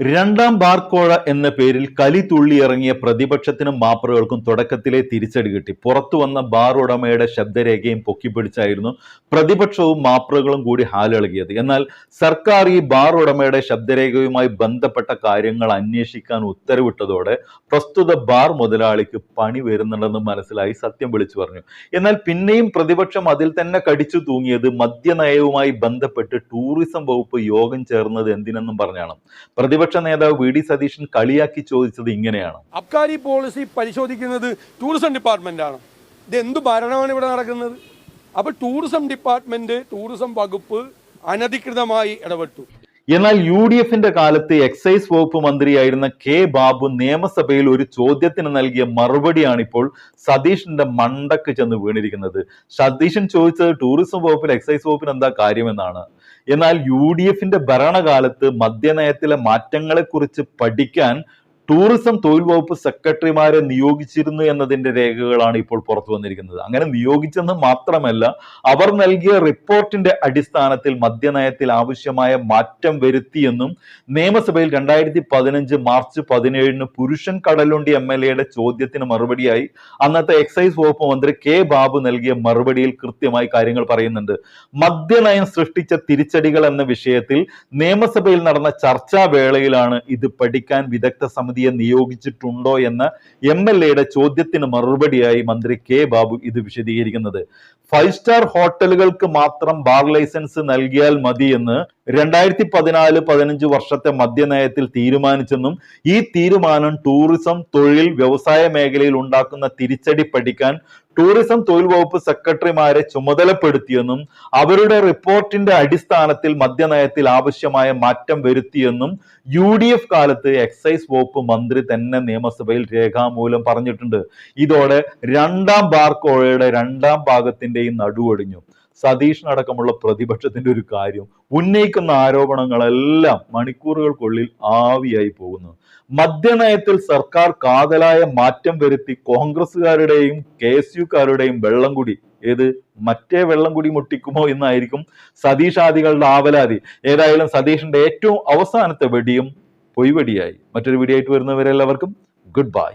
രണ്ടാം ബാർക്കോഴ എന്ന പേരിൽ കലി തുള്ളിയിറങ്ങിയ പ്രതിപക്ഷത്തിനും മാപ്പറുകൾക്കും തുടക്കത്തിലെ തിരിച്ചടി കിട്ടി. പുറത്തു വന്ന ബാർ ഉടമയുടെ ശബ്ദരേഖയും പൊക്കിപ്പിടിച്ചായിരുന്നു പ്രതിപക്ഷവും മാപ്പറുകളും കൂടി ഹാലിളകിയത്. എന്നാൽ സർക്കാർ ഈ ബാർ ഉടമയുടെ ശബ്ദരേഖയുമായി ബന്ധപ്പെട്ട കാര്യങ്ങൾ അന്വേഷിക്കാൻ ഉത്തരവിട്ടതോടെ പ്രസ്തുത ബാർ മുതലാളിക്ക് പണി വരുന്നുണ്ടെന്ന് മനസ്സിലായി സത്യം വിളിച്ചു പറഞ്ഞു. എന്നാൽ പിന്നെയും പ്രതിപക്ഷം അതിൽ തന്നെ കടിച്ചു തൂങ്ങിയത് മദ്യനയവുമായി ബന്ധപ്പെട്ട് ടൂറിസം വകുപ്പ് യോഗം ചേർന്നത് എന്തിനെന്നും പറഞ്ഞാണ്. പ്രതിപക്ഷ നേതാവ് വി ഡി സതീശൻ കളിയാക്കി ചോദിച്ചത് ഇങ്ങനെയാണ്. അബ്കാരി പോളിസി പരിശോധിക്കുന്നത് ടൂറിസം ഡിപ്പാർട്ട്മെന്റ് ആണ്. ഇത് എന്ത് ഭരണമാണ് ഇവിടെ നടക്കുന്നത്? അപ്പോൾ ടൂറിസം ഡിപ്പാർട്ട്മെന്റ് ടൂറിസം വകുപ്പ് അനധികൃതമായി ഇടപെട്ടു. എന്നാൽ യു ഡി എഫിന്റെ കാലത്ത് എക്സൈസ് വകുപ്പ് മന്ത്രിയായിരുന്ന കെ ബാബു നിയമസഭയിൽ ഒരു ചോദ്യത്തിന് നൽകിയ മറുപടിയാണ് ഇപ്പോൾ സതീഷിന്റെ മണ്ടക്ക് ചെന്ന് വീണിരിക്കുന്നത്. സതീശൻ ചോദിച്ചത് ടൂറിസം വകുപ്പിൽ എക്സൈസ് വകുപ്പിന് എന്താ കാര്യമെന്നാണ്. എന്നാൽ യു ഡി എഫിന്റെ ഭരണകാലത്ത് മദ്യനയത്തിലെ മാറ്റങ്ങളെ കുറിച്ച് പഠിക്കാൻ ടൂറിസം തൊഴിൽ വകുപ്പ് സെക്രട്ടറിമാരെ നിയോഗിച്ചിരുന്നു എന്നതിന്റെ രേഖകളാണ് ഇപ്പോൾ പുറത്തു വന്നിരിക്കുന്നത്. അങ്ങനെ നിയോഗിച്ചെന്ന് മാത്രമല്ല അവർ നൽകിയ റിപ്പോർട്ടിന്റെ അടിസ്ഥാനത്തിൽ മദ്യനയത്തിൽ ആവശ്യമായ മാറ്റം വരുത്തിയെന്നും നിയമസഭയിൽ രണ്ടായിരത്തി പതിനഞ്ച് മാർച്ച് പതിനേഴിന് പുരുഷൻ കടലുണ്ടി എം എൽ എയുടെ ചോദ്യത്തിന് മറുപടിയായി അന്നത്തെ എക്സൈസ് വകുപ്പ് മന്ത്രി കെ ബാബു നൽകിയ മറുപടിയിൽ കൃത്യമായി കാര്യങ്ങൾ പറയുന്നുണ്ട്. മദ്യനയം സൃഷ്ടിച്ച തിരിച്ചടികൾ എന്ന വിഷയത്തിൽ നിയമസഭയിൽ നടന്ന ചർച്ചാ വേളയിലാണ് ഇത് പഠിക്കാൻ വിദഗ്ധ സമിതിയെ നിയോഗിച്ചിട്ടുണ്ടോ എന്ന എം എൽ എയുടെ ചോദ്യത്തിന് മറുപടിയായി മന്ത്രി കെ ബാബു ഇത് വിശദീകരിക്കുന്നത്. ഫൈവ് സ്റ്റാർ ഹോട്ടലുകൾക്ക് മാത്രം ബാർ ലൈസൻസ് നൽകിയാൽ മതിയെന്ന് രണ്ടായിരത്തി പതിനാല് പതിനഞ്ച് വർഷത്തെ മദ്യനയത്തിൽ തീരുമാനിച്ചെന്നും ഈ തീരുമാനം ടൂറിസം തൊഴിൽ വ്യവസായ മേഖലയിൽ ഉണ്ടാക്കുന്ന തിരിച്ചടി പഠിക്കാൻ ടൂറിസം തൊഴിൽ വകുപ്പ് സെക്രട്ടറിമാരെ ചുമതലപ്പെടുത്തിയെന്നും അവരുടെ റിപ്പോർട്ടിന്റെ അടിസ്ഥാനത്തിൽ മദ്യനയത്തിൽ ആവശ്യമായ മാറ്റം വരുത്തിയെന്നും യു ഡി എഫ് കാലത്ത് എക്സൈസ് വകുപ്പ് മന്ത്രി തന്നെ നിയമസഭയിൽ രേഖാമൂലം പറഞ്ഞിട്ടുണ്ട്. ഇതോടെ രണ്ടാം ബാർ കോഴയുടെ രണ്ടാം ഭാഗത്തിന്റെയും നടുവൊടിഞ്ഞു. സതീഷിനടക്കമുള്ള പ്രതിപക്ഷത്തിന്റെ ഒരു കാര്യം. ഉന്നയിക്കുന്ന ആരോപണങ്ങളെല്ലാം മണിക്കൂറുകൾക്കുള്ളിൽ ആവിയായി പോകുന്നു. മദ്യനയത്തിൽ സർക്കാർ കാതലായ മാറ്റം വരുത്തി കോൺഗ്രസുകാരുടെയും കെ എസ് യുക്കാരുടെയും വെള്ളം കുടി ഏത്? മറ്റേ വെള്ളം കുടി മുട്ടിക്കുമോ എന്നായിരിക്കും സതീഷാദികളുടെ ആവലാതി. ഏതായാലും സതീഷിന്റെ ഏറ്റവും അവസാനത്തെ വെടിയും പൊയ്വെടിയായി. മറ്റൊരു വെടിയായിട്ട് വരുന്നവരെല്ലാവർക്കും ഗുഡ് ബൈ